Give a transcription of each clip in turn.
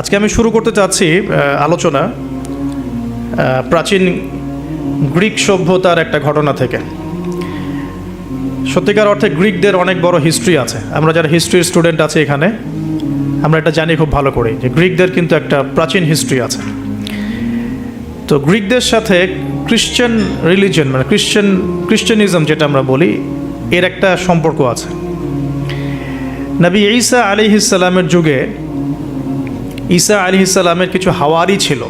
আজকে আমি শুরু করতে চাচ্ছি আলোচনা প্রাচীন গ্রিক সভ্যতার একটা ঘটনা থেকে। সত্যিকার অর্থে গ্রিকদের অনেক বড় হিস্ট্রি আছে। আমরা যারা হিস্ট্রির স্টুডেন্ট আছে এখানে, আমরা এটা জানি খুব ভালো করে যে গ্রিকদের কিন্তু একটা প্রাচীন হিস্ট্রি আছে। তো গ্রিকদের সাথে খ্রিশ্চান রিলিজন মানে খ্রিশ্চান খ্রিশ্চানিজম যেটা আমরা বলি, এর একটা সম্পর্ক আছে। নবী ঈসা আলী ইসালামের যুগে ঈসা আলী ইসালামের কিছু হাওয়ারি ছিল।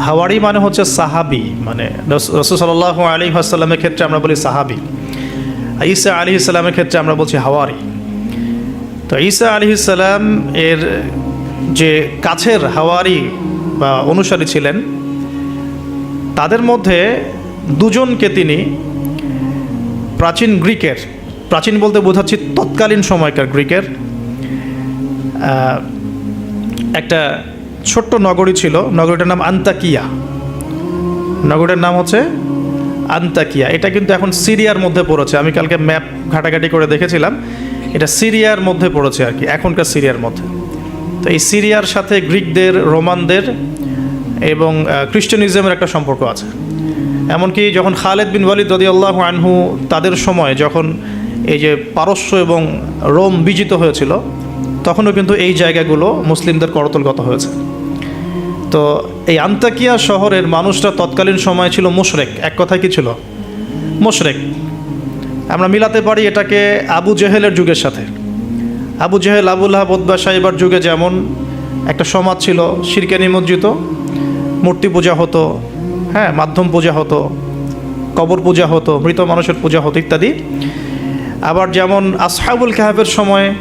হাওয়ারি মানে হচ্ছে সাহাবি মানে রসুসাল্লাহ আলী আসাল্লামের ক্ষেত্রে আমরা বলি সাহাবি। ঈসা আলী ইসলামের ক্ষেত্রে আমরা বলছি হাওয়ারি। তো ঈসা আলী ইসলাম এর যে কাছের হাওয়ারি বা অনুসারী ছিলেন, তাদের মধ্যে দুজনকে তিনি প্রাচীন গ্রিকের, প্রাচীন বলতে বোঝাচ্ছি তৎকালীন সময়কার গ্রিকের একটা ছোট্ট নগরী ছিল, নগরীটার নাম আন্তাকিয়া। নগরীর নাম হচ্ছে আন্তাকিয়া। এটা কিন্তু এখন সিরিয়ার মধ্যে পড়েছে। আমি কালকে ম্যাপ ঘাটাঘাটি করে দেখেছিলাম। এটা সিরিয়ার মধ্যে পড়েছে আর কি, এখনকার সিরিয়ার মধ্যে। তো এই সিরিয়ার সাথে গ্রিকদের, রোমানদের এবং খ্রিস্টানিজমের একটা সম্পর্ক আছে। এমনকি যখন খালেদ বিন ওয়ালিদ রদি আল্লাহ আনহু তাদের সময় যখন এই যে পারস্য এবং রোম বিজিত হয়েছিল তখনও কিন্তু এই জায়গাগুলো মুসলিমদের করতলগত হয়েছে। তো এই আন্তাকিয়া শহরের মানুষরা তৎকালীন সময় ছিল মুশরেক। এক কথায় কি ছিল? মুশরেক। আমরা মিলাতে পারি এটাকে আবু জেহেলের যুগের সাথে। আবু জেহেল আবুল্লাহ বদবা সাহেবার যুগে যেমন একটা সমাজ ছিল, শিরকে নিমজ্জিত, মূর্তি পূজা হতো হ্যাঁ মাধ্যম পূজা হতো, কবর পূজা হতো, মৃত মানুষের পূজা হতো ইত্যাদি। আবার যেমন আসহাবুল কাহাবের সময়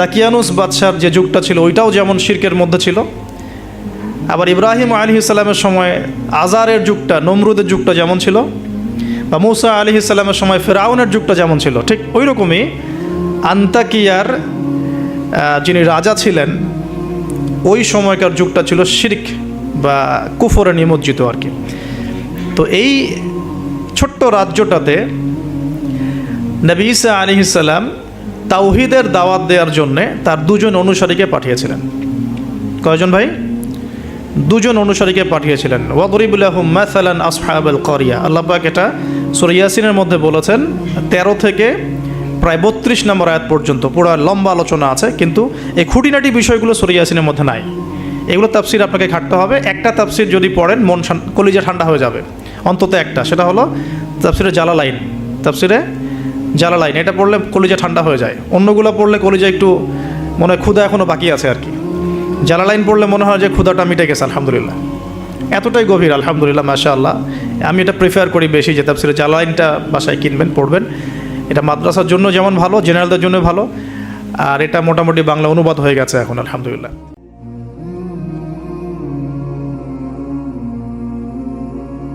দাকিয়ানুস বাদশার যে যুগটা ছিল, ওইটাও যেমন শির্কের মধ্যে ছিল। আবার ইব্রাহিম আলী ইসলামের সময় আজারের যুগটা, নমরুদের যুগটা যেমন ছিল, বা মৌসা আলী ইসলামের সময় ফেরাউনের যুগটা যেমন ছিল, ঠিক ওই রকমই আন্তাকিয়ার যিনি রাজা ছিলেন, ওই সময়কার যুগটা ছিল শির্ক বা কুফরে নিমজ্জিত আর কি। তো এই ছোট্ট রাজ্যটাতে নবী ইসা আলী তাওহিদের দাওয়াত দেওয়ার জন্যে তার দুজন অনুসারীকে পাঠিয়েছিলেন। কয়জন ভাই? দুজন অনুসারীকে পাঠিয়েছিলেন। ওয়াদরিবুল্লাহ মাসালান করিয়া আল্লাহ এটা সুরিয়াসিনের মধ্যে বলেছেন, তেরো থেকে প্রায় বত্রিশ নম্বর আয়াত পর্যন্ত। পুরো লম্বা আলোচনা আছে, কিন্তু এই খুঁটিনাটি বিষয়গুলো সুরিয়াসিনের মধ্যে নাই। এগুলো তাফসির আপনাকে খাটতে হবে। একটা তাফসির যদি পড়েন, মন কলিজা ঠান্ডা হয়ে যাবে। অন্তত একটা। সেটা হলো তাফসিরে জালালাইন। তাফসিরে জালালাইন এটা পড়লে কলিজা ঠান্ডা হয়ে যায়। অন্যগুলো পড়লে কলিজা একটু মনে হয় ক্ষুধা এখনও বাকি আছে আর কি। জালালাইন পড়লে মনে হয় যে ক্ষুধাটা মিটে গেছে, আলহামদুলিল্লাহ। এতটাই গভীর, আলহামদুলিল্লাহ মাশা আল্লাহ আমি এটা প্রিফার করি বেশি, যে তাফসিরে জালালাইনটা বাসায় কিনবেন, পড়বেন। এটা মাদ্রাসার জন্য যেমন ভালো জেনারেলদের জন্য ভালো। আর এটা মোটামুটি বাংলা অনুবাদ হয়ে গেছে এখন, আলহামদুলিল্লাহ।